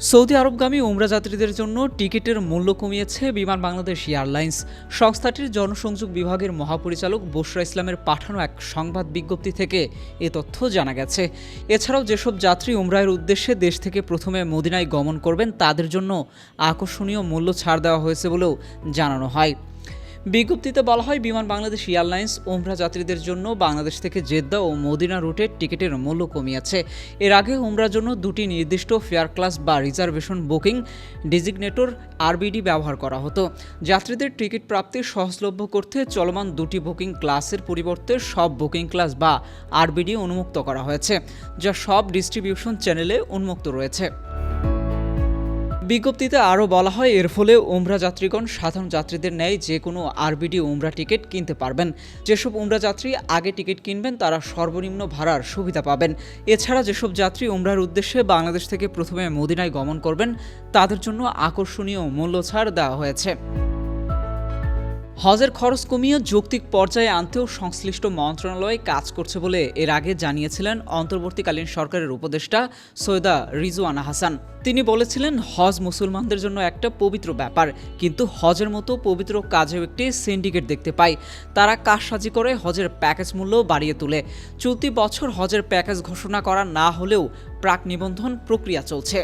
Saudi আরবগামী উমরা যাত্রীদের জন্য টিকিটের মূল্য কমিয়েছে বিমান বাংলাদেশ এয়ারলাইন্স। সংস্থাটির জনসংযোগ বিভাগের মহাপরিচালক বসরা ইসলামের পাঠানো এক সংবাদ বিজ্ঞপ্তি থেকে এ তথ্য জানা গেছে। এছাড়াও যেসব যাত্রী উমরায়ের উদ্দেশ্যে দেশ থেকে প্রথমে মদিনায় গমন করবেন, তাদের জন্য আকর্ষণীয় মূল্য ছাড় দেওয়া হয়েছে বলেও জানানো হয়। বিজ্ঞপ্তিতে বলা হয়, বিমান বাংলাদেশ এয়ারলাইন্স ওমরা যাত্রীদের জন্য বাংলাদেশ থেকে জেদ্দা ও মদিনা রুটের টিকিটের মূল্য কমিয়েছে। এর আগে ওমরার জন্য দুটি নির্দিষ্ট ফেয়ার ক্লাস বা reservation booking designator R B D ব্যবহার করা হতো। যাত্রীদের টিকিট প্রাপ্তি সহজলভ্য করতে চলমান দুটি বুকিং ক্লাসের পরিবর্তে সব বুকিং ক্লাস বা আরবিডি উন্মুক্ত করা হয়েছে, যা সব ডিস্ট্রিবিউশন চ্যানেলে উন্মুক্ত রয়েছে। বিজ্ঞপ্তিতে আরও বলা হয়, এর ফলে উমরা যাত্রীগণ সাধারণ যাত্রীদের ন্যায় যে কোনো আরবিডি উমরা টিকিট কিনতে পারবেন। যেসব উমরা যাত্রী আগে টিকিট কিনবেন, তারা সর্বনিম্ন ভাড়ার সুবিধা পাবেন। এছাড়া যেসব যাত্রী উমরার উদ্দেশ্যে বাংলাদেশ থেকে প্রথমে মদিনায় গমন করবেন, তাদের জন্য আকর্ষণীয় মূল্য ছাড় দেওয়া হয়েছে। হজের খরচ কমিয়ে যৌক্তিক পর্যায়ে আনতেও সংশ্লিষ্ট মন্ত্রণালয় কাজ করছে বলে এর আগে জানিয়েছিলেন অন্তর্বর্তীকালীন সরকারের উপদেষ্টা সৈয়দা রিজওয়ানা হাসান। তিনি বলেছিলেন, হজ মুসলমানদের জন্য একটা পবিত্র ব্যাপার, কিন্তু হজের মতো পবিত্র কাজেও একটি সিন্ডিকেট দেখতে পাই তারা কারসাজি করে হজের প্যাকেজ মূল্য বাড়িয়ে তোলে। চলতি বছর হজের প্যাকেজ ঘোষণা করা না হলেও প্রাক নিবন্ধন প্রক্রিয়া চলছে।